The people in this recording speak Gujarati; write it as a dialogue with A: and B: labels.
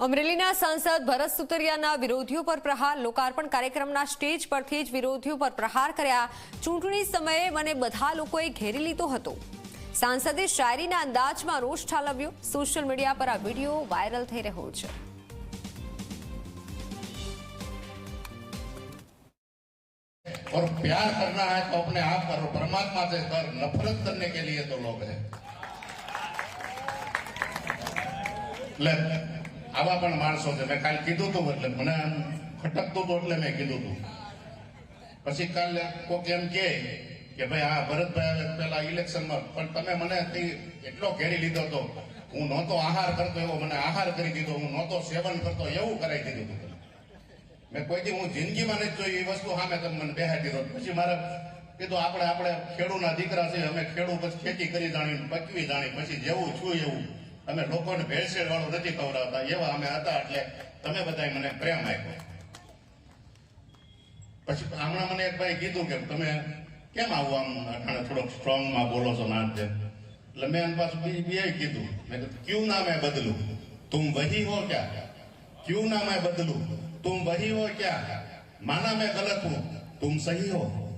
A: અમરેલીના સાંસદ ભરત સુતરિયાના વિરોધીઓ પર પ્રહાર લોકાર્પણ કાર્યક્રમના સ્ટેજ પરથી જ વિરોધીઓ પર પ્રહાર કર્યા ચૂંટણી સમયે મને બધા લોકોએ ઘેરી લીધો હતો સાંસદે શાયરીના અંદાજમાં રોષ ઠાલવ્યો સોશિયલ મીડિયા પર આ વિડીયો વાયરલ થઈ રહ્યો છે
B: और प्यार करना है तो अपने आप करो परमात्मा से कर नफरत करने के लिए तो लोग हैं એટલે આવા પણ માણસો છે. મેં કાલે કીધું હતું એટલે મને ખટકતું હતું એટલે મેં કીધું હતું પછી કાલે કોક એમ કે કે ભાઈ આ ભરતભાઈ પેલા ઇલેક્શનમાં પણ તમે મને એટલો ઘેરી લીધો હતો હું નહોતો આહાર કરતો એવો. મને આહાર કરી દીધો. હું નહોતો સેવન કરતો એવું કરાવી દીધું હતું મેં કોઈ દી હું જિંદગીમાં નથી જોયું એ વસ્તુ સામે તમે મને બેહાડી દીધો. પછી મારે કીધું, આપણે આપણે ખેડૂના દીકરા છે અમે ખેડૂ પછી ખેતી કરી જાણી પકવી જાણી પછી જેવું છું એવું. અમે લોકોને ભેળસેળ વાળું નથી ખવડાવતા, એવા અમે હતા એટલે તમે બધા મને પ્રેમ આપ્યો. પછી હમણાં મને એક ભાઈ કીધું કે તમે કેમ આવું આમ અટાણે થોડોક સ્ટ્રોંગમાં બોલો છો ના એટલે મેં એમ પાછું બીજું બે કીધું. મેં કીધું, ક્યુ ના મેં બદલું? તું વહી હો ક્યાં? ક્યુ ના મેં બદલું? તું વહી હો ક્યા? માના મેં ગલત હું. તું સહી હો.